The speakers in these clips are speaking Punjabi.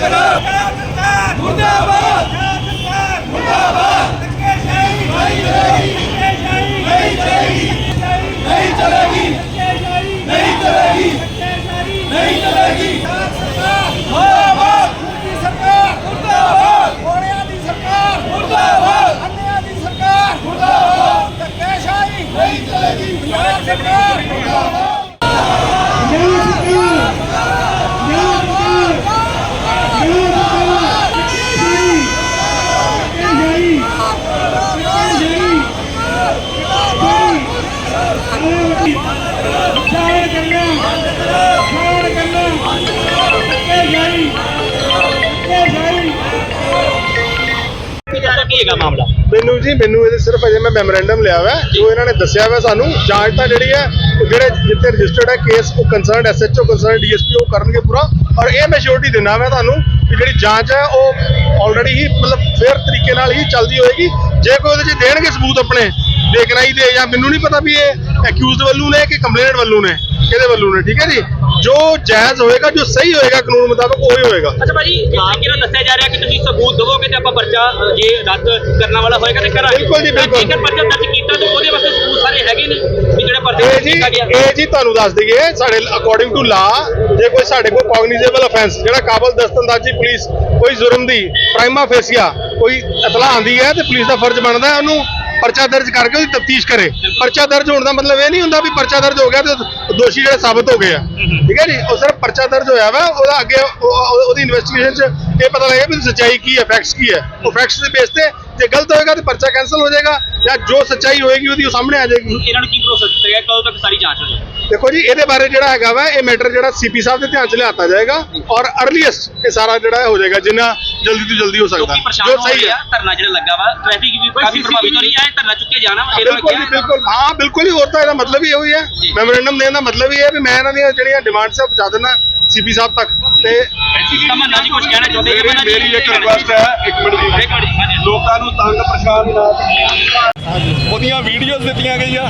Başkanım! ਕੀ ਮਾਮਲਾ? ਮੈਨੂੰ ਜੀ, ਮੈਨੂੰ ਇਹਦੇ ਸਿਰਫ ਅਜੇ ਮੈਂ ਮੈਮੋਰੈਂਡਮ ਲਿਆ ਹੋਇਆ। ਜੋ ਇਹਨਾਂ ਨੇ ਦੱਸਿਆ ਹੋਇਆ ਸਾਨੂੰ, ਜਾਂਚ ਤਾਂ ਜਿਹੜੀ ਹੈ, ਉਹ ਜਿਹੜੇ ਜਿੱਥੇ ਰਜਿਸਟਰਡ ਹੈ ਕੇਸ ਉਹ ਕੰਸਰਨਡ ਐਸਐਚਓ ਕੰਸਰਨਡ ਡੀਐਸਪੀ ਉਹ ਕਰਨਗੇ ਪੂਰਾ। ਔਰ ਇਹ ਮੈਂ ਸ਼ੋਰਟੀ ਦਿੰਦਾ ਮੈਂ ਤੁਹਾਨੂੰ ਕਿ ਜਿਹੜੀ ਜਾਂਚ ਹੈ, ਉਹ ਆਲਰੇਡੀ ਹੀ, ਮਤਲਬ ਫੇਅਰ ਤਰੀਕੇ ਨਾਲ ਹੀ ਚੱਲਦੀ ਹੋਏਗੀ। ਜੇ ਕੋਈ ਉਹਦੇ 'ਚ ਦੇਣਗੇ ਸਬੂਤ ਆਪਣੇ ਦੇਖਣਾਈ ਦੇ ਜਾਂ ਮੈਨੂੰ ਨਹੀਂ ਪਤਾ ਵੀ ਇਹ ਅਕਿਊਜ਼ਡ ਵੱਲੋਂ ਨੇ ਕਿ ਕੰਪਲੇਨਟ ਵੱਲੋਂ ਨੇ ਕਿਹਦੇ ਵੱਲੋਂ ਨੇ ਠੀਕ ਹੈ ਜੀ? ਜੋ ਜਾਇਜ਼ ਹੋਏਗਾ ਜੋ ਸਹੀ ਹੋਏਗਾ ਕਾਨੂੰਨ ਮੁਤਾਬਕ ਉਹੀ ਹੋਏਗਾ। ਅੱਛਾ ਭਾਜੀ ਕਿਹੜਾ ਦੱਸਿਆ ਜਾ ਰਿਹਾ ਕਿ ਤੁਸੀਂ ਸਬੂਤ ਦਵੋਗੇ ਤੇ ਆਪਾਂ ਪਰਚਾ ਜੇ ਰੱਦ ਕਰਨ ਵਾਲਾ ਹੋਏਗਾ ਤੇ ਕਰਾਂਗੇ। ਬਿਲਕੁਲ ਜੀ, ਬਿਲਕੁਲ। ਜੇਕਰ ਪਰਚਾ ਦਰਜ ਕੀਤਾ ਤਾਂ ਉਹਦੇ ਵਾਸਤੇ ਸਬੂਤ ਸਾਰੇ ਹੈਗੇ ਨੇ ਵੀ ਜਿਹੜਾ ਪਰਚਾ ਕੀਤਾ ਗਿਆ। ਇਹ ਜੀ ਤੁਹਾਨੂੰ ਦੱਸ ਦਈਏ ਸਾਡੇ ਅਕੋਰਡਿੰਗ ਟੂ ਲਾ ਜੇ ਕੋਈ ਸਾਡੇ ਕੋਲ ਕੌਗਨੀਜ਼ੇਬਲ ਅਫੈਂਸ ਜਿਹੜਾ ਕਾਬਲ ਦਸਤੰਦਾਜ਼ੀ ਪੁਲਿਸ ਕੋਈ ਜ਼ੁਰਮ ਦੀ ਪ੍ਰਾਈਮਾ ਫੇਸੀਆ ਕੋਈ ਇਤਲਾਹ ਆਂਦੀ ਹੈ ਤੇ ਪੁਲਿਸ ਦਾ ਫਰਜ਼ ਬਣਦਾ ਹੈ ਉਹਨੂੰ। ਪਰਚਾ ਦਰਜ ਕਰਕੇ ਉਹਦੀ ਤਫਤੀਸ਼ ਕਰੇ। ਪਰਚਾ ਦਰਜ ਹੋਣ ਦਾ ਮਤਲਬ ਇਹ ਨਹੀਂ ਹੁੰਦਾ ਵੀ ਪਰਚਾ ਦਰਜ ਹੋ ਗਿਆ ਤੇ ਦੋਸ਼ੀ ਜਿਹੜੇ ਸਾਬਤ ਹੋ ਗਏ ਆ। ਠੀਕ ਹੈ ਜੀ? ਉਹ ਸਿਰਫ ਪਰਚਾ ਦਰਜ ਹੋਇਆ ਵਾ ਉਹਦਾ ਅੱਗੇ ਉਹ- ਉਹ- ਉਹਦੀ ਇਨਵੈਸਟੀਗੇਸ਼ਨ 'ਚ ਇਹ ਪਤਾ ਲੱਗੇਗਾ ਵੀ ਸੱਚਾਈ ਕੀ ਹੈ ਫੈਕਟਸ ਕੀ ਹੈ। ਉਹ ਫੈਕਟਸ ਦੇ ਬੇਸ ਤੇ ਜੇ ਗਲਤ ਹੋਏਗਾ ਤੇ ਪਰਚਾ ਕੈਨਸਲ ਹੋ ਜਾਏਗਾ ਜਾਂ ਜੋ ਸੱਚਾਈ ਹੋਏਗੀ ਉਹਦੀ ਉਹ ਸਾਹਮਣੇ ਆ ਜਾਏਗੀ। ਇਹਨਾਂ ਨੂੰ ਕੀ ਭਰੋਸਾ ਦਿੱਤਾ ਗਿਆ? ਕਦੋਂ ਤੱਕ ਸਾਰੀ ਜਾਂਚ ਹੋ ਜਾਏਗੀ? ਦੇਖੋ ਜੀ ਇਹਦੇ ਬਾਰੇ ਜਿਹੜਾ ਹੈਗਾ ਵਾ ਇਹ ਮੈਟਰ ਜਿਹੜਾ ਸੀਪੀ ਸਾਹਿਬ ਦੇ ਧਿਆਨ 'ਚ ਲਿਆਤਾ ਜਾਏਗਾ ਔਰ ਅਰਲੀਐਸਟ ਇਹ ਸਾਰਾ ਜਿਹੜਾ ਹੋ ਜਾਏਗਾ ਜਿੰਨਾ ਜਲਦੀ ਤੋਂ ਜਲਦੀ ਹੋ ਸਕਦਾ। ਲੋਕੀ ਪਰੇਸ਼ਾਨ ਜੋ ਹੋ ਸਹੀ ਰਹੇ ਹੈ। ਆ ਧਰਨਾ ਜਿਹੜਾ ਲੱਗਾ ਵਾ ਟ੍ਰੈਫਿਕ ਵੀ ਕਾਫੀ ਪ੍ਰਭਾਵਿਤ ਹੋ ਰਹੀ ਹੈ ਧਰਨਾ ਚੁੱਕੇ ਜਾਣਾ ਵਾ, ਇਹਨਾਂ ਨੇ ਬਿਲਕੁਲ ਜੀ ਬਿਲਕੁਲ। ਹਾਂ ਬਿਲਕੁਲ ਹੀ ਹੋਰ ਤਾਂ ਇਹਦਾ ਮਤਲਬ ਹੀ ਇਹੋ ਹੀ ਹੈ। ਜੀ। ਮੈਮੋਰੈਂਡਮ ਦੇਣ ਦਾ ਮਤਲਬ ਹੀ ਹੈ ਵੀ ਮੈਂ ਇਹਨਾਂ ਦੀਆਂ ਜਿਹੜੀਆਂ ਡਿਮਾਂਡਸ ਆ ਪਹੁੰਚਾ ਦੇਣਾ ਸੀਪੀ ਸਾਹਿਬ ਤੱਕ ਤੇ ਤਮੰਨਾ ਜੀ ਕੁਝ ਕਹਿਣਾ ਚਾਹੁੰਦੇ ਮੇਰੀ ਤਮੰਨਾ ਜੀ ਮੇਰੀ ਇੱਕ ਰਿਕੁਐਸਟ ਹੈ ਇੱਕ ਮਿੰਟ ਦੀ ਇੱਕ ਮਿੰਟ ਜੀ, ਹਾਂਜੀ। ਲੋਕਾਂ ਨੂੰ ਤੰਗ ਪਰੇਸ਼ਾਨ ਨਾ ਉਹਦੀਆਂ ਵੀਡੀਓਜ਼ ਦਿੱਤੀਆਂ ਗਈਆਂ।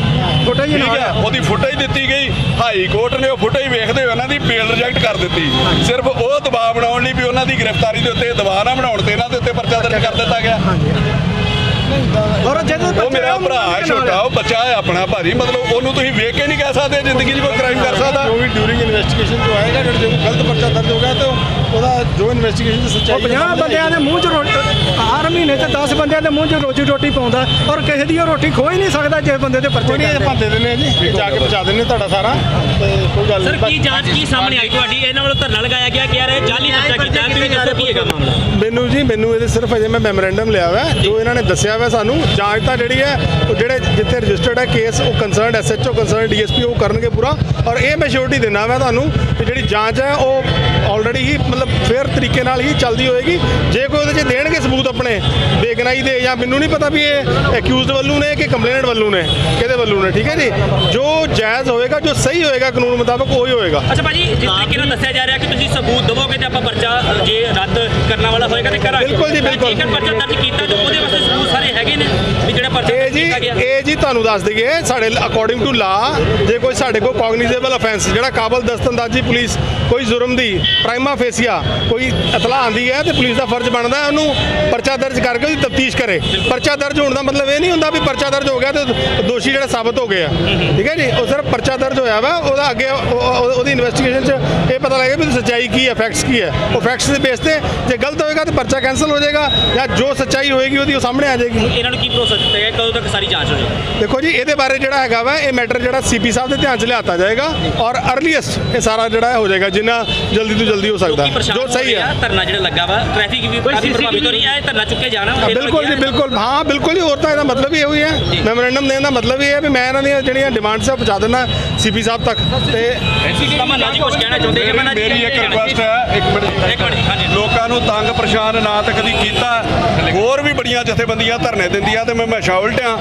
ਫੁਟੇਜ ਠੀਕ ਹੈ ਉਹਦੀ ਫੁਟੇਜ ਦਿੱਤੀ ਗਈ। ਹਾਈ ਕੋਰਟ ਨੇ ਉਹ ਫੁਟੇਜ ਵੇਖਦੇ ਹੋਏ ਉਹਨਾਂ ਦੀ ਬੇਲ ਰਿਜੈਕਟ ਕਰ ਦਿੱਤੀ। ਸਿਰਫ ਉਹ ਦਬਾਅ ਬਣਾਉਣ ਲਈ ਵੀ ਉਹਨਾਂ ਦੀ ਗ੍ਰਿਫਤਾਰੀ ਦੇ ਉੱਤੇ ਦਬਾਅ ਨਾ ਬਣਾਉਣ ਤੇ ਇਹਨਾਂ ਦੇ ਉੱਤੇ ਪਰਚਾ ਦਰਜ ਕਰ ਦਿੱਤਾ ਗਿਆ। ਔਰ ਜਦੋਂ ਉਹ ਮੇਰਾ ਭਰਾ ਹੈ ਛੋਟਾ ਉਹ ਬੱਚਾ ਹੈ ਆਪਣਾ ਭਾਜੀ ਮਤਲਬ ਉਹਨੂੰ ਤੁਸੀਂ ਵੇਖ ਕੇ ਨਹੀਂ ਕਹਿ ਸਕਦੇ ਜ਼ਿੰਦਗੀ 'ਚ ਕੋਈ ਕ੍ਰਾਈਮ ਕਰ ਸਕਦਾ। ਜੋ ਵੀ ਡਿਊਰਿੰਗ ਇਨਵੈਸਟੀਗੇਸ਼ਨ ਜੋ ਆਏਗਾ ਜਿਹੜਾ ਜੋ ਗਲਤ ਪਰਚਾ ਦਰਜ ਹੋਗਾ ਤਾਂ ਉਹਦਾ ਜੋ ਇਨਵੈਸਟੀਗੇਸ਼ਨ ਦੀ ਸੱਚਾਈ ਹੈ 50 ਬੰਦਿਆਂ ਦੇ ਮੂੰਹ 'ਚ ਰੋਟੀ ਹਰ ਮਹੀਨੇ 'ਚ 10 ਬੰਦਿਆਂ ਦੇ ਮੂੰਹ 'ਚ ਰੋਜੀ ਰੋਟੀ ਪਾਉਂਦਾ ਔਰ ਕਿਸੇ ਦੀ ਉਹ ਰੋਟੀ ਖੋ ਹੀ ਨਹੀਂ ਸਕਦਾ ਜੇ ਬੰਦੇ ਦੇ ਪਰਚੇ ਨਹੀਂ ਕਰਦੇ। ਭਾਂਦੇ ਦਿੰਦੇ ਆ ਜੀ ਇਹ ਜਾ ਕੇ ਪਹੁੰਚਾ ਦਿੰਦੇ ਤੁਹਾਡਾ ਸਾਰਾ ਤੇ ਕੋਈ ਗੱਲ ਸਰ ਨਹੀਂ ਕੀ ਜਾਂਚ ਕੀ ਸਾਹਮਣੇ ਆਈ ਤੁਹਾਡੀ ਇਹਨਾਂ ਵੱਲੋਂ ਧਰਨਾ ਲਗਾਇਆ ਗਿਆ ਕਿ ਯਾਰ ਇਹ ਜਾਲੀ ਪਰਚਾ ਕੀਤਾ। ਤੁਸੀਂ ਦੱਸੋ ਕੀ ਹੈਗਾ ਮਾਮਲਾ ਮੈਨੂੰ ਜੀ ਮੈਨੂੰ ਇਹਦੇ ਸਿਰਫ ਅਜੇ ਮੈਂ ਮੈਮੋਰੈਂਡਮ ਲਿਆ ਹੋਇਆ ਹੈ। ਜੋ ਇਹਨਾਂ ਨੇ ਦੱਸਿਆ ਹੋਇਆ ਸਾਨੂੰ ਜਾਂਚ ਤਾਂ ਜਿਹੜੀ ਹੈ ਉਹ ਜਿਹੜੇ ਜਿੱਥੇ ਰਜਿਸਟਰਡ ਹੈ ਕੇਸ ਉਹ ਕੰਸਰਨਡ ਐਸਐਚਓ ਕੰਸਰਨਡ ਡੀਐਸਪੀ ਉਹ ਕਰਨਗੇ ਪੂਰਾ ਔਰ ਇਹ ਮੈਂ ਸ਼ੋਰਟੀ ਦਿੰਦਾ ਮੈਂ ਤੁਹਾਨੂੰ ਕਿ ਜਿਹੜੀ ਜਾਂਚ ਹੈ ਉਹ ਆਲਰੇਡੀ ਹੀ ਮਤਲਬ ਫੇਅਰ ਤਰੀਕੇ ਨਾਲ ਹੀ ਚੱਲਦੀ ਹੋਏਗੀ। ਜੇ ਕੋਈ ਉਹਦੇ 'ਚ ਦੇਣਗੇ ਸਬੂਤ ਆਪਣੇ ਬੇਗਨਾਈ ਦੇ ਜਾਂ ਮੈਨੂੰ ਨਹੀਂ ਪਤਾ ਵੀ ਇਹ ਅਕਿਊਜ਼ਡ ਵੱਲੋਂ ਨੇ ਕਿ ਕੰਪਲੇਨਟ ਵੱਲੋਂ ਨੇ ਕਿਹਦੇ ਵੱਲੋਂ ਨੇ ਠੀਕ ਹੈ ਜੀ? ਜੋ ਜਾਇਜ਼ ਹੋਏਗਾ ਜੋ ਸਹੀ ਹੋਏਗਾ ਕਾਨੂੰਨ ਮੁਤਾਬਕ ਉਹੀ ਹੋਏਗਾ। ਅੱਛਾ ਭਾਜੀ ਜਿਸ ਤਰੀਕੇ ਨਾਲ ਦੱਸਿਆ ਜਾ ਰਿਹਾ ਕਿ ਤੁਸੀਂ ਸਬੂਤ ਦਵੋਗੇ ਤੇ ਆਪਾਂ ਪਰਚਾ ਜੇ ਰੱਦ ਕਰਨ ਵਾਲਾ ਹੋਏਗਾ ਤੇ ਕਰਾਂਗੇ। ਬਿਲਕੁਲ ਜੀ, ਬਿਲਕੁਲ। ਜੇਕਰ ਪਰਚਾ ਦਰਜ ਕੀਤਾ ਤਾਂ ਉਹਦੇ ਵਾਸਤੇ ਸਬੂਤ ਸਾਰੇ ਹੈਗੇ ਨੇ ਵੀ ਜਿਹੜਾ ਪਰਚਾ ਇਹ ਦਰਜ ਜੀ ਕੀਤਾ ਗਿਆ। ਇਹ ਜੀ ਤੁਹਾਨੂੰ ਦੱਸ ਦਈਏ ਸਾਡੇ ਅਕੋਰਡਿੰਗ ਟੂ ਲਾ ਜੇ ਕੋਈ ਸਾਡੇ ਕੋਲ ਕੌਗਨੀਜ਼ੇਬਲ ਅਫੈਂਸ ਜਿਹੜਾ ਕਾਬਲ ਦਸਤੰਦਾਜ਼ੀ ਪੁਲਿਸ ਕੋਈ ਜ਼ੁਰਮ ਦੀ ਪ੍ਰਾਈਮਾ ਫੇਸੀਆ ਕੋਈ ਇਤਲਾਹ ਆਂਦੀ ਹੈ ਤੇ ਪੁਲਿਸ ਦਾ ਫਰਜ਼ ਬਣਦਾ ਹੈ ਉਹਨੂੰ ਪਰਚਾ ਦਰਜ ਕਰਕੇ ਉਹਦੀ ਤਫਤੀਸ਼ ਕਰੇ। ਪਰਚਾ ਦਰਜ ਹੋਣ ਦਾ ਮਤਲਬ ਇਹ ਨਹੀਂ ਹੁੰਦਾ ਵੀ ਪਰਚਾ ਦਰਜ ਹੋ ਗਿਆ ਤੇ ਦੋਸ਼ੀ ਜਿਹੜੇ ਸਾਬਤ ਹੋ ਗਏ ਆ। ਠੀਕ ਹੈ ਜੀ? ਉਹ ਸਿਰਫ ਪਰਚਾ ਦਰਜ ਹੋਇਆ ਵਾ ਉਹਦਾ ਅੱਗੇ ਉਹ- ਉਹ- ਉਹਦੀ ਇਨਵੈਸਟੀਗੇਸ਼ਨ 'ਚ ਇਹ ਪਤਾ ਲੱਗੇਗਾ ਵੀ ਸੱਚਾਈ ਕੀ ਹੈ ਫੈਕਟਸ ਕੀ ਹੈ। ਉਹ ਫੈਕਟਸ ਦੇ ਬੇਸ ਤੇ ਜੇ ਗਲਤ ਹੋਏਗਾ ਤੇ ਪਰਚਾ ਕੈਨਸਲ ਹੋ ਜਾਏਗਾ ਜਾਂ ਜੋ ਸੱਚਾਈ ਹੋਏਗੀ ਉਹਦੀ ਉਹ ਸਾਹਮਣੇ ਆ ਜਾਏਗੀ। ਇਹਨਾਂ ਨੂੰ ਕੀ ਭਰੋਸਾ ਦਿੱਤਾ ਗਿਆ? ਕਦੋਂ ਤੱਕ ਸਾਰੀ ਜਾਂਚ ਹੋ ਜਾਏਗੀ? ਦੇਖੋ ਜੀ ਇਹਦੇ ਬਾਰੇ ਜਿਹੜਾ ਹੈਗਾ ਵਾ ਇਹ ਮੈਟਰ ਜਿਹੜਾ ਸੀਪੀ ਸਾਹਿਬ ਦੇ ਧਿਆਨ 'ਚ ਲਿਆਤਾ ਜਾਏਗਾ ਔਰ ਅਰਲੀਐਸਟ ਇਹ ਸਾਰਾ ਜਿਹੜਾ ਹੈ ਹੋ ਜਾਏਗਾ ਜਿੰਨਾ ਜਲਦੀ ਤੋਂ ਜਲਦੀ ਹੋ ਸਕਦਾ। ਜੋ ਹੋ ਸਹੀ ਹੈ। ਧਰਨਾ ਜਿਹੜਾ ਲੱਗਾ ਵਾ ਟ੍ਰੈਫਿਕ ਵੀ ਕਾਫੀ ਪ੍ਰਭਾਵਿਤ ਹੋ ਰਹੀ ਹੈ ਧਰਨਾ ਚੁੱਕੇ ਜਾਣਾ ਬਿਲਕੁਲ ਜੀ। ਬਿਲਕੁਲ। ਹਾਂ ਬਿਲਕੁਲ ਹੀ ਹੋਰ ਤਾਂ ਇਹਦਾ ਮਤਲਬ ਹੀ ਇਹੋ ਹੀ ਹੈ। ਮੈਮੋਰੈਂਡਮ ਦੇਣ ਦਾ ਮਤਲਬ ਹੀ ਹੈ ਵੀ ਮੈਂ ਇਹਨਾਂ ਦੀਆਂ ਜਿਹੜੀਆਂ ਡਿਮਾਂਡਸ ਆ ਪਹੁੰਚਾ ਦੇਣਾ ਸੀਪੀ ਸਾਹਿਬ ਤੱਕ। ਤੇ ਤਮੰਨਾ ਜੀ ਕੁਝ ਕਹਿਣਾ ਚਾਹੁੰਦੇ ਮੇਰੀ ਤਮੰਨਾ ਜੀ ਮੇਰੀ ਇੱਕ ਰਿਕੁਐਸਟ ਹੈ ਇੱਕ ਮਿੰਟ। ਦੀ ਇੱਕ ਮਿੰਟ ਜੀ, ਹਾਂਜੀ। ਲੋਕਾਂ ਨੂੰ ਤੰਗ ਪਰੇਸ਼ਾਨ ਨਾ ਤਾਂ ਕਦੀ ਕੀਤਾ ਹੋਰ ਵੀ ਬੜੀਆਂ ਜਥੇਬੰਦੀਆਂ ਧਰਨੇ ਦਿੰਦੀਆਂ ਤੇ ਮੈਂ ਮੈਂ ਸ਼ਾਵਲਟਿਆਂ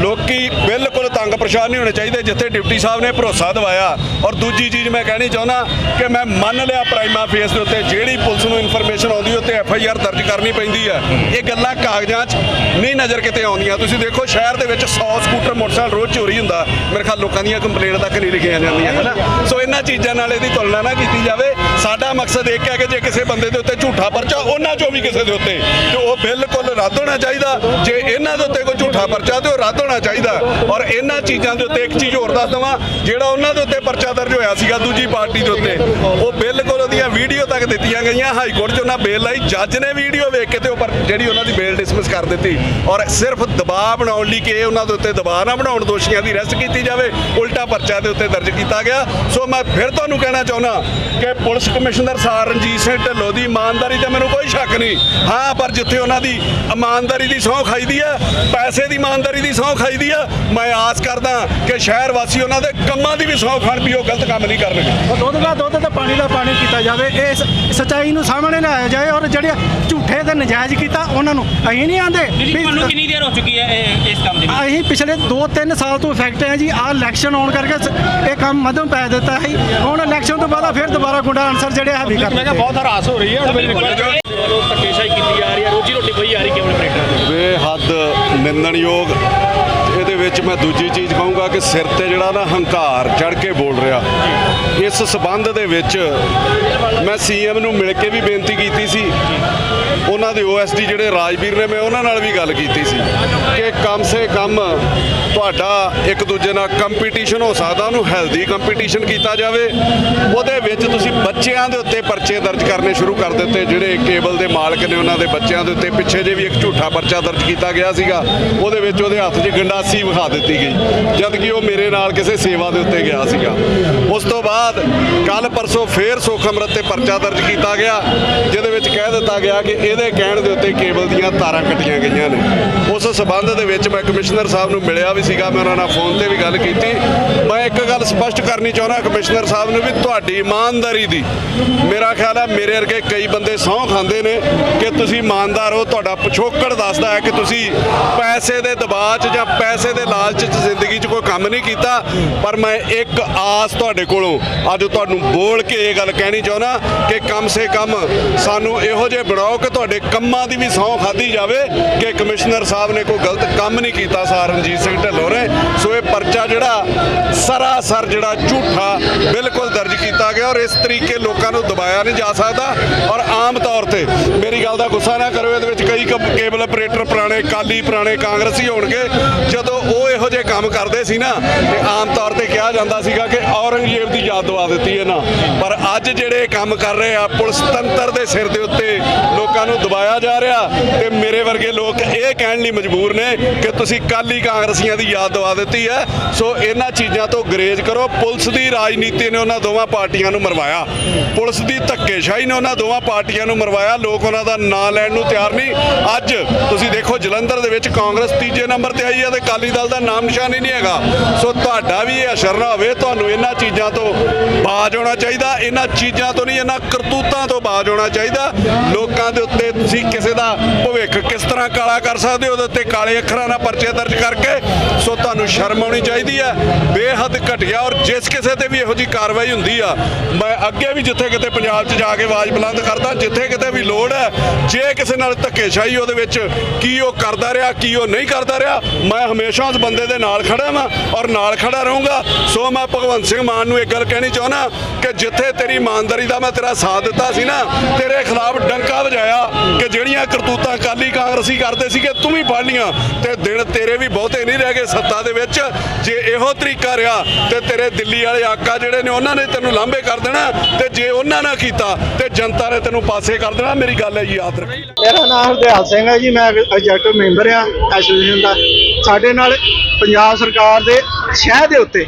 ਲੋਕੀ ਬਿਲਕੁਲ ਤੰਗ ਪਰੇਸ਼ਾਨ ਨਹੀਂ ਹੋਣੇ ਚਾਹੀਦੇ ਜਿੱਥੇ ਡਿਪਟੀ ਸਾਹਿਬ ਨੇ ਭਰੋਸਾ ਦਿਵਾਇਆ। ਔਰ ਦੂਜੀ ਚੀਜ਼ ਮੈਂ ਕਹਿਣੀ ਚਾਹੁੰਦਾ ਕਿ ਮੈਂ ਮੰਨ ਲਿਆ ਪ੍ਰਾਈਮਾ ਫੇਸ ਦੇ ਉੱਤੇ ਜਿਹੜੀ ਪੁਲਿਸ ਨੂੰ ਇਨਫੋਰਮੇਸ਼ਨ ਆਉਂਦੀ ਉੱਤੇ ਐਫ ਆਈ ਆਰ ਦਰਜ ਕਰਨੀ ਪੈਂਦੀ ਹੈ। ਇਹ ਗੱਲਾਂ ਕਾਗਜ਼ਾਂ 'ਚ ਨਹੀਂ ਨਜ਼ਰ ਕਿਤੇ ਆਉਂਦੀਆਂ। ਤੁਸੀਂ ਦੇਖੋ, ਸ਼ਹਿਰ ਦੇ ਵਿੱਚ 100 ਸਕੂਟਰ, ਮੋਟਰਸਾਈਕਲ ਰੋਜ਼ ਚੋਰੀ ਹੁੰਦਾ। ਮੇਰੇ ਖਿਆਲ ਲੋਕਾਂ ਦੀਆਂ ਕੰਪਲੇਂਟ ਤੱਕ ਨਹੀਂ ਲਿਖੀਆਂ ਜਾਂਦੀਆਂ, ਹਨਾ? ਸੋ ਇਹਨਾਂ ਚੀਜ਼ਾਂ ਨਾਲ ਇਹਦੀ ਤੁਲਨਾ ਨਾ ਕੀਤੀ ਜਾਵੇ। ਸਾਡਾ ਮਕਸਦ ਇੱਕ ਹੈ ਕਿ ਜੇ ਕਿਸੇ ਬੰਦੇ ਦੇ ਉੱਤੇ ਝੂਠਾ ਪਰਚਾ, ਉਹਨਾਂ ਚੋਂ ਵੀ ਕਿਸੇ ਦੇ ਉੱਤੇ, ਤੇ ਉਹ ਬਿਲਕੁਲ ਰੱਦ ਹੋਣਾ ਚਾਹੀਦਾ। ਜੇ ਇਹਨਾਂ ਦੇ ਉੱਤੇ ਕੋਈ ਝੂਠਾ ਪਰਚਾ, ਤੇ ਉਹ ਰੱਦ ਹੋਣਾ ਚਾਹੀਦਾ। ਔਰ ਇਹਨਾਂ ਚੀਜ਼ਾਂ ਦੇ ਉੱਤੇ ਇੱਕ ਚੀਜ਼ ਹੋਰ ਦੱਸ ਦਵਾਂ, ਜਿਹੜਾ ਉਹਨਾਂ ਦੇ ਉੱਤੇ ਪਰਚਾ ਦਰਜ ਹੋਇਆ ਸੀਗਾ, ਦੂਜੀ ਪਾਰਟੀ ਦੇ ਉੱਤੇ। ਉਹ ਬਿਲਕੁਲ ਉਹਦੀਆਂ ਵੀਡੀਓ ਤੱਕ ਦਿੱਤੀਆਂ ਗਈਆਂ। ਹਾਈ ਕੋਰਟ 'ਚ ਉਹਨਾਂ ਬੇਲ ਲਈ। ਜੱਜ ਨੇ ਵੀਡੀਓ ਵੇਖ ਕੇ ਤੇ ਉਹ ਪਰ ਜਿਹੜੀ ਉਹਨਾਂ ਦੀ ਬੇਲ ਡਿਸਮਿਸ ਕਰ ਦਿੱਤੀ। ਔਰ ਸਿਰਫ ਦਬਾਅ ਬਣਾਉਣ ਲਈ ਕਿ ਇਹ ਉਹਨਾਂ ਦੇ ਉੱਤੇ ਦਬਾਅ ਨਾ ਬਣਾਉਣ, ਦੋਸ਼ੀਆਂ ਦੀ ਅਰੈਸਟ ਕੀਤੀ ਜਾਵੇ, ਉਲਟਾ ਪਰਚਾ ਦੇ ਉੱਤੇ ਦਰਜ ਕੀਤਾ ਗਿਆ। ਸੋ ਮੈਂ ਫਿਰ ਤੁਹਾਨੂੰ ਕਹਿਣਾ ਚਾਹੁੰਦਾ ਕਿ ਪੁਲਿਸ ਕਮਿਸ਼ਨਰ ਸਾਰ ਰਣਜੀਤ ਸਿੰਘ ਢਿੱਲੋਂ ਦੀ ਇਮਾਨਦਾਰੀ ਤੇ ਮੈਨੂੰ ਕੋਈ ਸ਼ੱਕ ਨਹੀਂ। ਹਾਂ, ਪਰ ਜਿੱਥੇ ਉਹਨਾਂ ਦੀ ਇਮਾਨਦਾਰੀ ਦੀ ਸਹੁੰ ਖਾਈਦੀ ਆ, ਪੈਸੇ ਦੀ ਇਮਾਨਦਾਰੀ ਦੀ ਸਹੁੰ ਖਾਈਦੀ ਆ, ਮੈਂ ਆਸ ਕਰਦਾ ਕਿ ਸ਼ਹਿਰ ਵਾਸੀ ਉਹਨਾਂ ਦੇ ਕੰਮਾਂ ਦੀ ਵੀ ਸਹੁੰ ਖਾਣ ਵੀ ਉਹ ਗਲਤ ਕੰਮ ਨਹੀਂ ਕਰਨਗੇ। ਦੁੱਧ ਦਾ ਦੁੱਧ ਤੇ ਪਾਣੀ ਦਾ ਪਾਣੀ ਕੀਤਾ ਜਾਵੇ ਇਸ ਸਚਾਈ ਨੂੰ ਸਾਹਮਣੇ ਲਿਆਇਆ ਜਾਏ ਔਰ ਜਿਹੜੇ ਝੂਠੇ ਤੇ ਨਜਾਇਜ਼ ਕੀਤਾ ਉਹਨਾਂ ਨੂੰ। ਅਸੀਂ ਨਹੀਂ ਆਂਦੇ ਜੀ ਤੁਹਾਨੂੰ ਕਿੰਨੀ ਦੇਰ ਹੋ ਚੁੱਕੀ ਹੈ ਇਹ- ਇਸ ਕੰਮ ਦੇ ਵਿੱਚ? ਅਸੀਂ ਪਿਛਲੇ 2-3 ਸਾਲ ਤੋਂ ਇਫੈਕਟ ਹੈ ਜੀ। ਆਹ ਇਲੈਕਸ਼ਨ ਆਉਣ ਕਰਕੇ ਸ- ਇਹ ਕੰਮ ਮੱਧਮ ਪੈ ਦਿੱਤਾ ਹੈ ਹੁਣ ਇਲੈਕਸ਼ਨ ਤੋਂ ਬਾਅਦ ਫਿਰ ਦੁਬਾਰਾ ਗੁੰਡਾ ਅਨਸਰ ਜਿਹੜੇ ਹੈਵੀ ਕਰ ਮੈਂ ਕਿਹਾ ਬਹੁਤ ਹਰਾਸ ਹੋ ਰਹੀ ਹੈ। ਹੁਣ ਮੇਰੀ ਕੀਤੀ ਜਾ ਰਹੀ ਹੈ। ਰੋਜੀ ਰੋਟੀ ਖੋਈ ਜਾ ਰਹੀ ਕਿਉਂ ਆਪਰੇਟਰ ਬੇਹੱਦ ਨਿੰਦਣਯੋਗ ਇਹਦੇ ਵਿੱਚ ਮੈਂ ਦੂਜੀ ਚੀਜ਼ ਕਹੂੰਗਾ ਕਿ ਸਿਰ ਤੇ ਜਿਹੜਾ ਨਾ ਹੰਕਾਰ ਚੜ ਕੇ ਬੋਲ ਰਿਹਾ। ਇਸ ਸਬੰਧ ਦੇ ਵਿੱਚ ਮੈਂ ਸੀਐਮ ਨੂੰ ਮਿਲ ਕੇ ਵੀ ਬੇਨਤੀ ਕੀਤੀ ਸੀ। ਉਹਨਾਂ ਦੇ ਓਐਸਡੀ ਜਿਹੜੇ ਰਾਜਵੀਰ ਨੇ, ਮੈਂ ਉਹਨਾਂ ਨਾਲ ਵੀ ਗੱਲ ਕੀਤੀ ਸੀ ਕਿ ਕਮ ਸੇ ਕਮ ਤੁਹਾਡਾ ਇੱਕ ਦੂਜੇ ਨਾਲ ਕੰਪੀਟੀਸ਼ਨ ਹੋ ਸਕਦਾ, ਉਹਨੂੰ ਹੈਲਦੀ ਕੰਪੀਟੀਸ਼ਨ ਕੀਤਾ ਜਾਵੇ। ਉਹਦੇ ਵਿੱਚ ਤੁਸੀਂ ਬੱਚਿਆਂ ਦੇ ਉੱਤੇ ਪਰਚੇ ਦਰਜ ਕਰਨੇ ਸ਼ੁਰੂ ਕਰ ਦਿੱਤੇ, ਜਿਹੜੇ ਕੇਬਲ ਦੇ ਮਾਲਕ ਨੇ ਉਹਨਾਂ ਦੇ ਬੱਚਿਆਂ ਦੇ ਉੱਤੇ। ਪਿੱਛੇ ਜੇ ਵੀ ਇੱਕ ਝੂਠਾ ਪਰਚਾ ਦਰਜ ਕੀਤਾ ਗਿਆ ਸੀਗਾ, ਉਹਦੇ ਵਿੱਚ ਉਹਦੇ ਹੱਥ 'ਚ ਗੰਡਾ ਗੰਡਾਸੀ ਵਿਖਾ ਦਿੱਤੀ ਗਈ ਜਦ ਕਿ ਉਹ ਮੇਰੇ ਨਾਲ ਕਿਸੇ ਸੇਵਾ ਦੇ ਉੱਤੇ ਗਿਆ ਸੀਗਾ। ਉਸ ਤੋਂ ਬਾਅਦ ਕੱਲ ਪਰਸੋਂ ਫੇਰ ਸੁੱਖ ਅੰਮ੍ਰਿਤ ਤੇ ਪਰਚਾ ਦਰਜ ਕੀਤਾ ਗਿਆ, ਜਿਹਦੇ ਵਿੱਚ ਕਹਿ ਦਿੱਤਾ ਗਿਆ ਕਿ ਇਹਦੇ ਕਹਿਣ ਦੇ ਉੱਤੇ ਕੇਬਲ ਦੀਆਂ ਤਾਰਾਂ ਕੱਟੀਆਂ ਗਈਆਂ ਨੇ। ਉਸ ਸਬੰਧ ਦੇ ਵਿੱਚ ਮੈਂ ਕਮਿਸ਼ਨਰ ਸਾਹਿਬ ਨੂੰ ਮਿਲਿਆ ਵੀ ਸੀਗਾ, ਮੈਂ ਉਹਨਾਂ ਨਾਲ ਫੋਨ ਤੇ ਵੀ ਗੱਲ ਕੀਤੀ। ਮੈਂ ਇੱਕ ਗੱਲ ਸਪਸ਼ਟ ਕਰਨੀ ਚਾਹੁੰਦਾ ਕਮਿਸ਼ਨਰ ਸਾਹਿਬ ਨੂੰ ਵੀ ਤੁਹਾਡੀ ਇਮਾਨਦਾਰੀ ਦੀ। ਮੇਰਾ ਖਿਆਲ ਹੈ ਮੇਰੇ ਵਰਗੇ ਕਈ ਬੰਦੇ ਸਹੁੰ ਖਾਂਦੇ ਨੇ ਕਿ ਤੁਸੀਂ ਇਮਾਨਦਾਰ ਹੋ, ਤੁਹਾਡਾ ਪਿਛੋਕੜ ਦੱਸਦਾ ਹੈ ਕਿ ਤੁਸੀਂ ਪੈਸੇ ਦੇ ਦਬਾਅ 'ਚ ਜਾਂ ਪੈਸੇ ਦੇ ਲਾਲਚ 'ਚ ਜ਼ਿੰਦਗੀ 'ਚ ਕੋਈ ਕੰਮ ਨਹੀਂ ਕੀਤਾ, ਪਰ ਮੈਂ ਇੱਕ ਆਸ ਤੁਹਾਡੇ ਕੋਲੋਂ, ਅੱਜ ਤੁਹਾਨੂੰ ਬੋਲ ਕੇ ਇਹ ਗੱਲ ਕਹਿਣੀ ਚਾਹੁੰਦਾ ਕਿ ਕਮ ਸੇ ਕਮ ਸਾਨੂੰ ਇਹੋ ਜਿਹੇ ਬਣਾਓ ਕਿ ਤੁਹਾਡੇ ਕੰਮਾਂ ਦੀ ਵੀ ਸਹੁੰ ਖਾਧੀ ਜਾਵੇ ਕਿ ਕਮਿਸ਼ਨਰ ਸਾਹਿਬ ਨੇ ਕੋਈ ਗਲਤ ਕੰਮ ਨਹੀਂ ਕੀਤਾ ਸਾਰ ਰਣਜੀਤ ਸਿੰਘ ਢਿੱਲੋਂ ਨੇ। ਸੋ ਇਹ ਪਰਚਾ ਜਿਹੜਾ ਸਰਾਸਰ ਜਿਹੜਾ ਝੂਠਾ ਬਿਲਕੁਲ ਦਰਜ ਕੀਤਾ ਗਿਆ ਔਰ ਇਸ ਤਰੀਕੇ ਲੋਕਾਂ ਨੂੰ ਦਬਾਇਆ ਨਹੀਂ ਜਾ ਸਕਦਾ। ਔਰ ਆਮ ਤੌਰ ਤੇ ਮੇਰੀ ਗੱਲ ਦਾ ਗੁੱਸਾ ਨਾ ਕਰੋ, ਇਹਦੇ ਵਿੱਚ ਕਈ ਕ- ਕੇਬਲ ਆਪਰੇਟਰ ਪੁਰਾਣੇ ਕਾਲੀ ਪੁਰਾਣੇ ਕਾਂਗਰਸੀ ਹੋਣਗੇ, ਜਦੋਂ ਉਹ ਇਹੋ ਜਿਹੇ ਕੰਮ ਕਰਦੇ ਸੀ ਨਾ, ਤੇ ਆਮ ਤੌਰ ਤੇ ਕਿਹਾ ਜਾਂਦਾ ਸੀਗਾ ਕਿ ਔਰੰਗਜ਼ੇਬ ਦੀ ਯਾਦ ਦਵਾ ਦਿੱਤੀ ਇਹਨਾਂ ਪਰ ਅੱਜ ਜਿਹੜੇ ਕੰਮ ਕਰ ਰਹੇ ਆ, ਪੁਲਿਸ ਤੰਤਰ ਦੇ ਸਿਰ ਦੇ ਉੱਤੇ ਲੋਕਾਂ ਨੂੰ ਦਬਾਇਆ ਜਾ ਰਿਹਾ ਤੇ ਮੇਰੇ ਵਰਗੇ ਲੋਕ ਇਹ ਕਹਿਣ ਲਈ ਮਜਬੂਰ ਨੇ ਕਿ ਤੁਸੀਂ ਕਾਲੀ ਕਾਂਗਰਸੀਆਂ ਦੀ ਯਾਦ ਦਵਾ ਦਿੱਤੀ ਹੈ। ਸੋ ਇਹਨਾਂ ਚੀਜ਼ਾਂ ਤੋਂ ਗਰੇਜ ਕਰੋ। ਪੁਲਿਸ ਦੀ ਰਾਜਨੀਤੀ ਨੇ ਉਹਨਾਂ ਦੋਵਾਂ ਪਾਰਟੀਆਂ ਨੂੰ ਮਰਵਾਇਆ। ਪੁਲਿਸ ਦੀ ਧੱਕੇਸ਼ਾਹੀ ਨੇ ਉਹਨਾਂ ਦੋਵਾਂ ਪਾਰਟੀਆਂ ਨੂੰ ਮਰਵਾਇਆ। ਲੋਕ ਉਹਨਾਂ ਦਾ ਨਾਂ ਲੈਣ ਨੂੰ ਤਿਆਰ ਨਹੀਂ। ਅੱਜ ਤੁਸੀਂ ਦੇਖੋ ਜਲੰਧਰ ਦੇ ਵਿੱਚ ਕਾਂਗਰਸ ਤੀਜੇ ਨੰਬਰ ਤੇ ਆਈ ਹੈ ਤੇ ਅਕਾਲੀ ਦਲ ਦਾ ਨਾਮ ਨਿਸ਼ਾਨ ਹੀ ਨਹੀਂ ਹੈਗਾ। ਸੋ ਤੁਹਾਡਾ ਵੀ ਇਹ ਅਸਰ ਨਾ ਹੋਵੇ, ਤੁਹਾਨੂੰ ਇਹਨਾਂ ਚੀਜ਼ਾਂ ਤੋਂ ਬਾਜ ਆਉਣਾ ਚਾਹੀਦਾ। ਇਹਨਾਂ ਚੀਜ਼ਾਂ ਤੋਂ ਨਹੀਂ, ਇਹਨਾਂ ਕਰਤੂਤਾਂ ਤੋਂ ਬਾਜ ਆਉਣਾ ਚਾਹੀਦਾ। ਲੋਕਾਂ ਦੇ ਉੱਤੇ ਤੁਸੀਂ ਕਿਸੇ ਦਾ ਭਵਿੱਖ ਕਿਸ ਤਰ੍ਹਾਂ ਕਾਲਾ ਕਰ ਸਕਦੇ ਹੋ, ਉਹਦੇ ਉੱਤੇ ਕਾਲੇ ਅੱਖਰਾਂ ਨਾਲ ਪਰਚੇ ਦਰਜ ਕਰਕੇ ਸੋ ਤੁਹਾਨੂੰ ਸ਼ਰਮ ਆਉਣੀ ਚਾਹੀਦੀ ਹੈ। ਬੇਹੱਦ ਘਟੀਆ ਔਰ ਜਿਸ ਕਿਸੇ ਤੇ ਵੀ ਇਹੋ ਜੀ ਕਾਰਵਾਈ ਹੁੰਦੀ ਆ, ਮੈਂ ਅੱਗੇ ਵੀ ਜਿੱਥੇ ਕਿਤੇ ਪੰਜਾਬ 'ਚ ਜਾ ਕੇ ਆਵਾਜ਼ ਬੁਲੰਦ ਕਰਦਾ, ਜਿੱਥੇ ਕਿਤੇ ਵੀ ਲੋੜ ਹੈ, ਜੇ ਕਿਸੇ ਨਾਲ ਧੱਕੇਸ਼ਾਹੀ ਉਹਦੇ ਵਿੱਚ ਕੀ ਉਹ ਕਰਦਾ ਰਿਹਾ, ਕੀ ਉਹ ਨਹੀਂ ਕਰਦਾ ਰਿਹਾ, ਮੈਂ ਹਮੇਸ਼ਾ ਉਸ ਬੰਦੇ ਦੇ ਨਾਲ ਖੜਾ ਵਾਂ ਔਰ ਨਾਲ ਖੜਾ ਰਹੂੰਗਾ। ਸੋ ਮੈਂ ਭਗਵੰਤ ਸਿੰਘ ਮਾਨ ਨੂੰ ਇੱਕ ਗੱਲ ਕਹਿਣੀ ਚਾਹੁੰਦਾ ਕਿ ਜਿੱਥੇ ਤੇਰੀ ਇਮਾਨਦਾਰੀ ਦਾ ਮੈਂ ਤੇਰਾ ਸਾਥ ਦਿੱਤਾ ਸੀ ਨਾ, ਤੇਰੇ ਖਿਲਾਫ ਡੰਕਾ ਵਜਾਇਆ ਕਿ ਜਿਹੜੀਆਂ ਕਰਤੂਤਾਂ ਅਕਾਲੀ ਕਾਂਗਰਸੀ ਕਰਦੇ ਸੀਗੇ ਤੂੰ ਵੀ ਫੜ ਲੀਆਂ ਤੇ ਦਿਨ ਤੇਰੇ ਵੀ ਬਹੁਤੇ ਨਹੀਂ ਰਹਿ ਗਏ ਸੱਤਾ ਦੇ ਵਿੱਚ। ਜੇ ਇਹੋ ਤਰੀਕਾ ਰਿਹਾ ਤੇ ਤੇਰੇ ਦਿੱਲੀ ਵਾਲੇ ਆਕਾ ਜਿਹੜੇ ਨੇ ਉਹਨਾਂ ਨੇ ਤੈਨੂੰ ਲਾਂਭੇ ਕਰ ਦੇਣਾ ਤੇ ਜੇ ਉਹਨਾਂ ਨੇ ਕੀਤਾ ਤੇ ਜਨਤਾ ਨੇ ਤੈਨੂੰ ਪਾਸੇ ਕਰ ਦੇਣਾ। ਮੇਰੀ ਗੱਲ ਹੈ ਜੀ, ਯਾਦ ਰੱਖੀ। ਮੇਰਾ ਨਾਮ ਹਰਦਿਆਲ ਸਿੰਘ ਹੈ ਜੀ, ਮੈਂ ਐਗਜ਼ੈਕਟਿਵ ਮੈਂਬਰ ਆ ਐਸੋਸੀਏਸ਼ਨ ਦਾ, ਸਾਡੇ ਨਾਲ ਪੰਜਾਬ ਸਰਕਾਰ ਦੇ ਸ਼ਹਿਰ ਦੇ ਉੱਤੇ,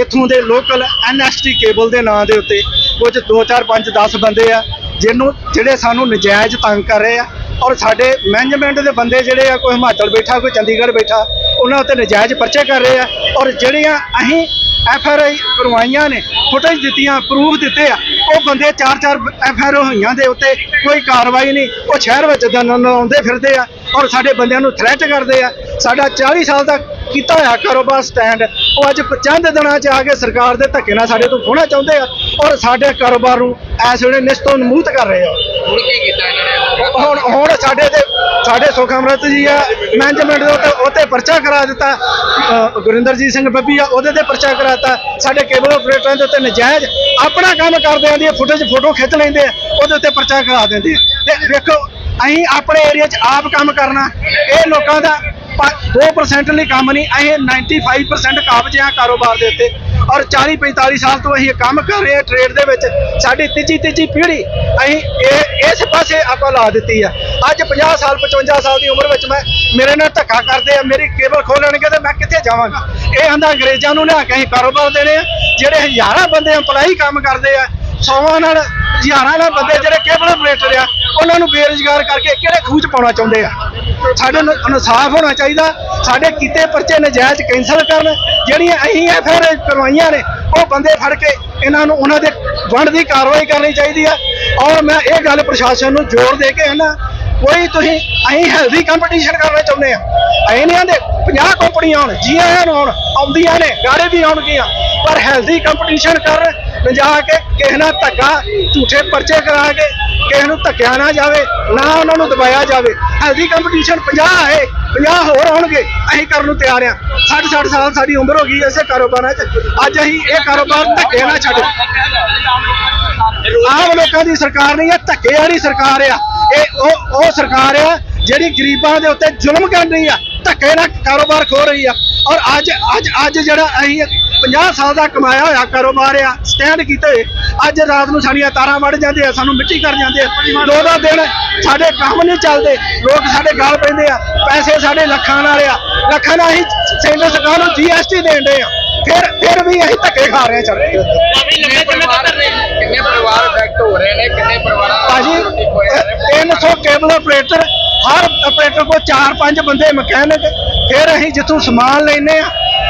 ਇੱਥੋਂ ਦੇ ਲੋਕਲ ਐਨਐਸਟੀ ਕੇਬਲ ਦੇ ਨਾਂ ਦੇ ਉੱਤੇ ਕੁਝ 2 4 5 10 ਬੰਦੇ ਆ, ਜਿਹਨੂੰ, ਜਿਹੜੇ ਸਾਨੂੰ ਨਜਾਇਜ਼ ਤੰਗ ਕਰ ਰਹੇ ਆ ਔਰ ਸਾਡੇ ਮੈਨੇਜਮੈਂਟ ਦੇ ਬੰਦੇ ਜਿਹੜੇ ਆ, ਕੋਈ ਹਿਮਾਚਲ ਬੈਠਾ, ਕੋਈ ਚੰਡੀਗੜ੍ਹ ਬੈਠਾ, ਉਹਨਾਂ ਉੱਤੇ ਨਜਾਇਜ਼ ਪਰਚੇ ਕਰ ਰਹੇ ਆ ਔਰ ਜਿਹੜੀਆਂ ਅਸੀਂ ਐਫ ਆਰ ਆਈ ਕਰਵਾਈਆਂ ਨੇ ਫੁਟੇਜ ਦਿੱਤੀਆਂ ਪ੍ਰੂਫ ਦਿੱਤੇ ਆ, ਉਹ ਬੰਦੇ ਚਾਰ ਚਾਰ ਐਫ ਆਰ ਹੋਈਆਂ ਦੇ ਉੱਤੇ ਕੋਈ ਕਾਰਵਾਈ ਨਹੀਂ, ਉਹ ਸ਼ਹਿਰ ਵਿੱਚ ਦੰਨ ਆਉਂਦੇ ਫਿਰਦੇ ਆ ਔਰ ਸਾਡੇ ਬੰਦਿਆਂ ਨੂੰ ਥ੍ਰੈਟ ਕਰਦੇ ਆ। ਸਾਡਾ 40 ਸਾਲ ਦਾ ਕੀਤਾ ਹੋਇਆ ਕਾਰੋਬਾਰ ਸਟੈਂਡ ਉਹ ਅੱਜ ਚੰਦ ਦਿਨਾਂ 'ਚ ਆ ਕੇ ਸਰਕਾਰ ਦੇ ਧੱਕੇ ਨਾਲ ਸਾਡੇ ਤੋਂ ਖੋਣਾ ਚਾਹੁੰਦੇ ਆ ਔਰ ਸਾਡੇ ਕਾਰੋਬਾਰ ਨੂੰ ਇਸ ਵੇਲੇ ਨਿਸਤੋਂ ਨਮੂਤ ਕਰ ਰਹੇ ਆ। ਹੁਣ ਕੀ ਕੀਤਾ ਇਹਨਾਂ ਨੇ? ਹੁਣ ਹੁਣ ਸਾਡੇ ਤੇ ਸਾਡੇ ਸੁਖ ਅੰਮ੍ਰਿਤ ਜੀ ਆ ਮੈਨੇਜਮੈਂਟ ਦੇ ਉੱਤੇ ਉੱਤੇ ਪਰਚਾ ਕਰਾ ਦਿੱਤਾ। ਗੁਰਿੰਦਰਜੀਤ ਸਿੰਘ ਬੱਬੀ ਆ ਉਹਦੇ ਤੇ ਪਰਚਾ ਕਰਾਤਾ ਸਾਡੇ ਕੇਬਲ ਆਪਰੇਟਰਾਂ ਦੇ ਉੱਤੇ ਨਜਾਇਜ਼ ਆਪਣਾ ਕੰਮ ਕਰਦੇ ਆਂ ਦੀ ਫੁਟੇਜ ਫੋਟੋ ਖਿੱਚ ਲੈਂਦੇ ਆ ਉਹਦੇ ਉੱਤੇ ਪਰਚਾ ਕਰਾ ਦਿੰਦੇ ਤੇ ਵੇਖੋ ਅਸੀਂ ਆਪਣੇ ਏਰੀਆ 'ਚ ਆਪ ਕੰਮ ਕਰਨਾ। ਇਹ ਲੋਕਾਂ ਦਾ 2% ਲਈ ਕੰਮ ਨਹੀਂ, ਅਸੀਂ 95% ਕਾਬਜ ਆ ਕਾਰੋਬਾਰ ਦੇ ਉੱਤੇ। ਔਰ 40 45 ਸਾਲ ਤੋਂ ਅਸੀਂ ਕੰਮ ਕਰ ਰਹੇ ਹਾਂ ਟ੍ਰੇਡ ਦੇ ਵਿੱਚ। ਸਾਡੀ ਤੀਜੀ ਤੀਜੀ ਪੀੜ੍ਹੀ ਅਸੀਂ ਇਹ, ਇਸ ਪਾਸੇ ਆਪਾਂ ਲਾ ਦਿੱਤੀ ਆ। ਅੱਜ 50 ਸਾਲ 55 ਸਾਲ ਦੀ ਉਮਰ ਵਿੱਚ ਮੈਂ, ਮੇਰੇ ਨਾਲ ਧੱਕਾ ਕਰਦੇ ਆ, ਮੇਰੀ ਕੇਬਲ ਖੋਲਣਗੇ ਤੇ ਮੈਂ ਕਿੱਥੇ ਜਾਵਾਂਗਾ? ਇਹ ਆਂਦਾ ਅੰਗਰੇਜ਼ਾਂ ਨੂੰ ਲਿਆ ਕੇ ਅਸੀਂ ਕਾਰੋਬਾਰ ਦੇਣੇ ਆ, ਜਿਹੜੇ ਹਜ਼ਾਰਾਂ ਬੰਦੇ EMPLOYEE ਕੰਮ ਕਰਦੇ ਆ ਸੌਵਾਂ ਨਾਲ, ਹਜ਼ਾਰਾਂ ਨਾਲ ਬੰਦੇ ਜਿਹੜੇ ਕੇਬਲ ਆਪਰੇਟਰ ਆ ਉਹਨਾਂ ਨੂੰ ਬੇਰੁਜ਼ਗਾਰ ਕਰਕੇ ਕਿਹੜੇ ਖੂਹ 'ਚ ਪਾਉਣਾ ਚਾਹੁੰਦੇ ਆ? ਸਾਡੇ ਨੂੰ ਇਨਸਾਫ ਹੋਣਾ ਚਾਹੀਦਾ, ਸਾਡੇ ਕੀਤੇ ਪਰਚੇ ਨਜਾਇਜ਼ ਕੈਂਸਲ ਕਰਨ, ਜਿਹੜੀਆਂ ਅਸੀਂ ਐਫਆਰ ਕਰਵਾਈਆਂ ਨੇ, ਉਹ ਬੰਦੇ ਫੜ ਕੇ ਇਹਨਾਂ ਨੂੰ ਉਹਨਾਂ ਦੇ ਵੰਡ ਦੀ ਕਾਰਵਾਈ ਕਰਨੀ ਚਾਹੀਦੀ ਆ। ਔਰ ਮੈਂ ਇਹ ਗੱਲ ਪ੍ਰਸ਼ਾਸਨ ਨੂੰ ਜ਼ੋਰ ਦੇ ਕੇ ਨਾ ਕੋਈ ਤੁਸੀਂ ਅਸੀਂ ਹੈਲਦੀ ਕੰਪੀਟੀਸ਼ਨ ਕਰਨਾ ਚਾਹੁੰਦੇ ਆ। ਅਸੀਂ ਨਹੀਂ ਆਂਦੇ 50 ਕੰਪਨੀਆਂ ਆਉਣ ਜੀ ਆਇਆਂ ਆਉਣ, ਆਉਂਦੀਆਂ ਨੇ ਗਾੜੇ ਵੀ ਆਉਣਗੀਆਂ, ਪਰ ਹੈਲਦੀ ਕੰਪੀਟੀਸ਼ਨ ਕਰ ਲਿਜਾ ਕੇ ਕਿਸੇ ਨਾਲ ਧੱਕਾ, ਝੂਠੇ ਪਰਚੇ ਕਰਾ ਕੇ ਕਿਸੇ ਨੂੰ ਧੱਕਿਆ ਨਾ ਜਾਵੇ, ਨਾ ਉਹਨਾਂ ਨੂੰ ਦਬਾਇਆ ਜਾਵੇ। ਹੈਲਦੀ ਕੰਪੀਟੀਸ਼ਨ 50 ਹੈ 50 ਹੋਰ ਆਉਣਗੇ ਅਸੀਂ ਕਰਨ ਨੂੰ ਤਿਆਰ ਆ 60 60 ਸਾਲ ਸਾਡੀ ਉਮਰ ਹੋ ਗਈ ਐਸੇ ਕਾਰੋਬਾਰਾਂ 'ਚ। ਅੱਜ ਅਸੀਂ ਇਹ ਕਾਰੋਬਾਰ ਧੱਕੇ ਨਾ ਛੱਡ ਆਮ ਲੋਕਾਂ ਦੀ ਸਰਕਾਰ ਨਹੀਂ ਹੈ, ਧੱਕੇ ਵਾਲੀ ਸਰਕਾਰ ਆ। ਇਹ ਉਹ ਉਹ ਸਰਕਾਰ ਆ ਜਿਹੜੀ ਗਰੀਬਾਂ ਦੇ ਉੱਤੇ ਜ਼ੁਲਮ ਕਰ ਰਹੀ ਆ। ਧੱਕੇ ਨਾਲ ਕਾਰੋਬਾਰ ਖੋ ਰਹੀ ਆ। ਔਰ ਅੱਜ ਅੱਜ ਅੱਜ ਜਿਹੜਾ ਅਸੀਂ 50 ਸਾਲ ਦਾ ਕਮਾਇਆ ਹੋਇਆ ਕਾਰੋਬਾਰ ਆ ਸਟੈਂਡ ਕੀਤੇ ਅੱਜ ਰਾਤ ਨੂੰ ਸਾਡੀਆਂ ਤਾਰਾਂ ਵੜ ਜਾਂਦੇ ਆ ਸਾਨੂੰ ਮਿੱਟੀ ਕਰ ਜਾਂਦੇ ਆ। ਦੋ ਦੋ ਦਿਨ ਸਾਡੇ ਕੰਮ ਨਹੀਂ ਚੱਲਦੇ ਲੋਕ ਸਾਡੇ ਗਾਲ ਪੈਂਦੇ ਆ ਪੈਸੇ ਸਾਡੇ ਲੱਖਾਂ ਨਾਲ ਆ। ਲੱਖਾਂ ਨਾਲ ਅਸੀਂ ਸੈਂਟਰ ਸਰਕਾਰ ਨੂੰ ਜੀਐਸਟੀ ਦੇਣ ਦੇ ਆ। ਫਿਰ ਫਿਰ ਵੀ ਅਸੀਂ ਧੱਕੇ ਖਾ ਰਹੇ ਆ ਚੱਲ। ਕਾਫੀ ਲੰਬੇ ਸਮੇਂ ਤੋਂ ਕਰ ਰਹੇ ਨੇ? ਕਿੰਨੇ ਪਰਿਵਾਰ ਇਫੈਕਟ ਹੋ ਰਹੇ ਨੇ? ਕਿੰਨੇ ਪਰਿਵਾਰਾਂ ਭਾਜੀ ਰੋਟੀ ਖੋਏ ਜਾ ਰਹੇ? 300 ਕੇਬਲ ਆਪਰੇਟਰ ਹਰ ਆਪਰੇਟਰ ਕੋਲ 4-5 ਬੰਦੇ ਮਕੈਨਿਕ ਫਿਰ ਅਸੀਂ ਜਿੱਥੋਂ ਸਮਾਨ ਲੈਨੇ ਆ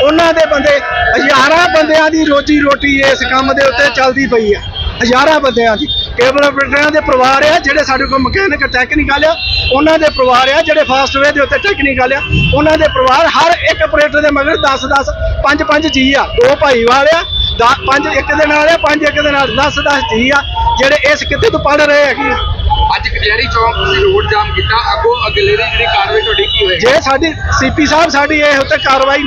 ਉਹਨਾਂ ਦੇ ਬੰਦੇ, ਹਜ਼ਾਰਾਂ ਬੰਦਿਆਂ ਦੀ ਰੋਜੀ ਰੋਟੀ ਇਸ ਕੰਮ ਦੇ ਉੱਤੇ ਚੱਲਦੀ ਪਈ ਆ। ਹਜ਼ਾਰਾਂ ਬੰਦਿਆਂ ਦੀ। ਕੇਬਲ ਆਪਰੇਟਰਾਂ ਦੇ ਪਰਿਵਾਰ ਆ, ਜਿਹੜੇ ਸਾਡੇ ਕੋਲ ਮਕੈਨਿਕ ਟੈਕਨੀਕਲ ਆ, ਉਹਨਾਂ ਦੇ ਪਰਿਵਾਰ ਆ, ਜਿਹੜੇ ਫਾਸਟਵੇ ਦੇ ਉੱਤੇ ਟੈਕਨੀਕਲ ਆ, ਉਹਨਾਂ ਦੇ ਪਰਿਵਾਰ ਹਰ ਇੱਕ ਆਪਰੇਟਰ ਦੇ ਮਗਰ 10-10 5-5 ਜੀ ਆ। ਦੋ ਭਾਈਵਾਲ ਆ ਦਾ- ਪੰਜ ਇੱਕ ਦੇ ਨਾਲ ਆ, ਪੰਜ ਇੱਕ ਦੇ ਨਾਲ 10-10 ਜੀ ਆ, ਜਿਹੜੇ ਇਸ ਕਿੱਤੇ ਤੋਂ ਪੜ ਰਹੇ ਹੈਗੇ ਆ। ਅੱਜ ਕਚਹਿਰੀ ਚੌਂਕ ਤੁਸੀਂ ਰੋਡ ਜਾਮ ਕੀਤਾ। ਅੱਗੋਂ ਅਗਲੇਰੀ ਜਿਹੜੀ ਕਾਰਵਾਈ ਤੁਹਾਡੀ ਕੀ ਹੋਏਗੀ? ਜੇ ਸਾਡੀ ਸੀਪੀ ਸਾਹਿਬ ਸਾਡੀ ਇਹ ਉੱਤੇ ਕਾਰਵਾਈ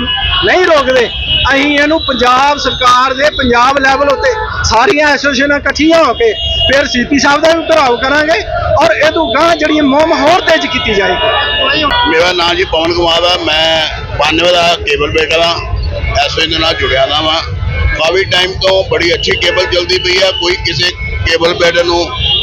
ਨਹੀਂ ਰੋਕਦੇ ਅਸੀਂ ਇਹਨੂੰ ਪੰਜਾਬ ਸਰਕਾਰ ਦੇ ਪੰਜਾਬ ਲੈਵਲ ਉੱਤੇ ਸਾਰੀਆਂ ਐਸੋਸੀਏਸ਼ਨਾਂ ਇਕੱਠੀਆਂ ਹੋ ਕੇ ਫਿਰ ਸੀਪੀ ਸਾਹਿਬ ਦਾ ਵੀ ਘਰਾਓ ਕਰਾਂਗੇ ਔਰ ਇਹ ਤੋਂ ਗਾਂ ਜਿਹੜੀਆਂ ਮੁਹਿੰਮ ਹੋਰ ਤੇਜ਼ ਕੀਤੀ ਜਾਏਗੀ। ਮੇਰਾ ਨਾਮ ਜੀ ਪਵਨ ਕੁਮਾਰ ਆ ਮੈਂ 92 ਦਾ ਕੇਬਲ ਬੇਟਰ ਆ ਦੇ ਨਾਲ ਜੁੜਿਆ ਨਾ ਵਾਂ। ਕਾਫੀ ਟਾਈਮ ਤੋਂ ਬੜੀ ਅੱਛੀ ਕੇਬਲ ਚੱਲਦੀ ਪਈ ਆ ਕੋਈ ਕਿਸੇ ਕੇਬਲ ਬੇਟਰ ਨੂੰ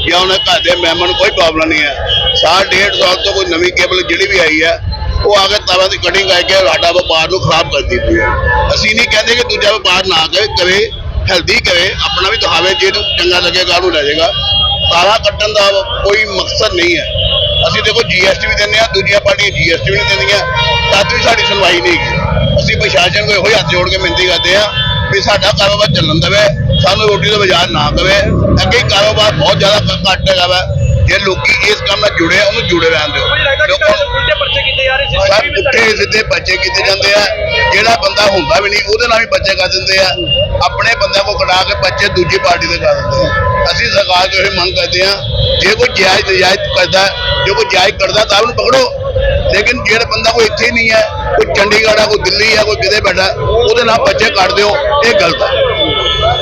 ਜਾਂ ਉਹਨਾਂ ਘਰ ਦੇ ਮੈਂਬਰ ਨੂੰ ਕੋਈ ਪ੍ਰੋਬਲਮ ਨਹੀਂ ਹੈ। ਸਾਲ ਡੇਢ ਸਾਲ ਤੋਂ ਕੋਈ ਨਵੀਂ ਕੇਬਲ ਜਿਹੜੀ ਵੀ ਆਈ ਹੈ, ਉਹ ਆ ਕੇ ਤਾਰਾਂ ਦੀ ਕਟਿੰਗ ਕਰਕੇ ਸਾਡਾ ਵਪਾਰ ਨੂੰ ਖਰਾਬ ਕਰਦੀ ਪਈ ਹੈ। ਅਸੀਂ ਨਹੀਂ ਕਹਿੰਦੇ ਕਿ ਦੂਜਾ ਵਪਾਰ ਨਾ ਕਰੇ ਕਰੇ ਹੈਲਦੀ ਕਰੇ, ਆਪਣਾ ਵੀ ਦਿਖਾਵੇ ਜਿਹਨੂੰ ਚੰਗਾ ਲੱਗੇਗਾ, ਉਹਨੂੰ ਲੈ ਜਾਏਗਾ। ਤਾਰਾ ਕੱਟਣ ਦਾ ਕੋਈ ਮਕਸਦ ਨਹੀਂ ਹੈ। ਅਸੀਂ ਦੇਖੋ ਜੀਐਸਟੀ ਵੀ ਦਿੰਦੇ ਆ ਦੂਜੀਆਂ ਪਾਰਟੀਆਂ ਜੀਐਸਟੀ ਵੀ ਨਹੀਂ ਦਿੰਦੀਆਂ, ਤਦ ਵੀ ਸਾਡੀ ਸੁਣਵਾਈ ਨਹੀਂ ਹੈਗੀ। ਅਸੀਂ ਪ੍ਰਸ਼ਾਸਨ ਕੋਲ ਇਹੋ ਹੀ ਹੱਥ ਜੋੜ ਕੇ ਬੇਨਤੀ ਕਰਦੇ ਆ ਵੀ ਸਾਡਾ ਕਾਰੋਬਾਰ ਚੱਲਣ ਦੇਵੇ ਸਾਨੂੰ ਰੋਟੀ ਦਾ ਬਾਜ਼ਾਰ ਨਾ ਦੇਵੇ। ਅੱਗੇ ਕਾਰੋਬਾਰ ਬਹੁਤ ਜ਼ਿਆਦਾ ਘੱਟ ਹੈਗਾ ਵਾ। ਜੇ ਲੋਕੀ ਇਸ ਕੰਮ ਨਾਲ ਜੁੜੇ ਆ ਉਹਨੂੰ ਜੁੜੇ ਰਹਿਣ ਦਿਓ। ਸਰ ਪੁੱਠੇ ਸਿੱਧੇ ਬੱਚੇ ਕੀਤੇ ਜਾਂਦੇ ਆ। ਜਿਹੜਾ ਬੰਦਾ ਹੁੰਦਾ ਵੀ ਨਹੀਂ ਉਹਦੇ ਨਾਲ ਵੀ ਬੱਚੇ ਕਰ ਦਿੰਦੇ ਆ। ਆਪਣੇ ਬੰਦਿਆਂ ਕੋ ਕਢਾ ਕੇ ਬੱਚੇ ਦੂਜੀ ਪਾਰਟੀ ਦੇ ਕਰ ਦਿੰਦੇ ਆ। ਅਸੀਂ ਸਰਕਾਰ ਤੋਂ ਇਹ ਮੰਗ ਕਰਦੇ ਆ ਜੇ ਕੋਈ ਜਾਇਜ਼ ਨਜਾਇਜ਼ ਕਰਦਾ ਜੇ ਕੋਈ ਜਾਇਜ਼ ਕਰਦਾ ਤਾਂ ਉਹਨੂੰ ਪਕੜੋ। ਲੇਕਿਨ ਜਿਹੜਾ ਬੰਦਾ ਕੋਈ ਇੱਥੇ ਹੀ ਨਹੀਂ ਹੈ, ਕੋਈ ਚੰਡੀਗੜ੍ਹ ਆ, ਕੋਈ ਦਿੱਲੀ ਆ, ਕੋਈ ਕਿਤੇ ਬੈਠਾ, ਉਹਦੇ ਨਾਲ ਬੱਚੇ ਕੱਢ ਦਿਓ, ਇਹ ਗਲਤ ਹੈ